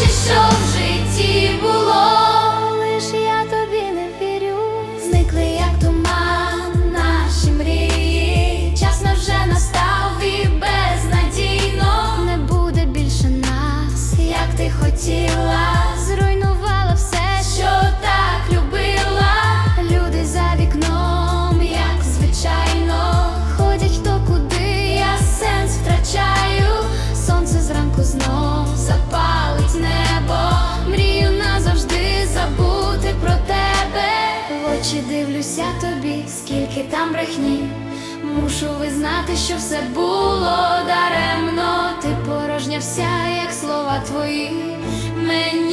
найкраще, що в житті було, лиш я тобі не вірю, зникли, як туман наші мрії. Часно вже настав і безнадійно не буде більше нас, як ти хотіла. очі дивлюся тобі, скільки там брехні, мушу визнати, що все було даремно, ти порожня вся, як слова твої. мені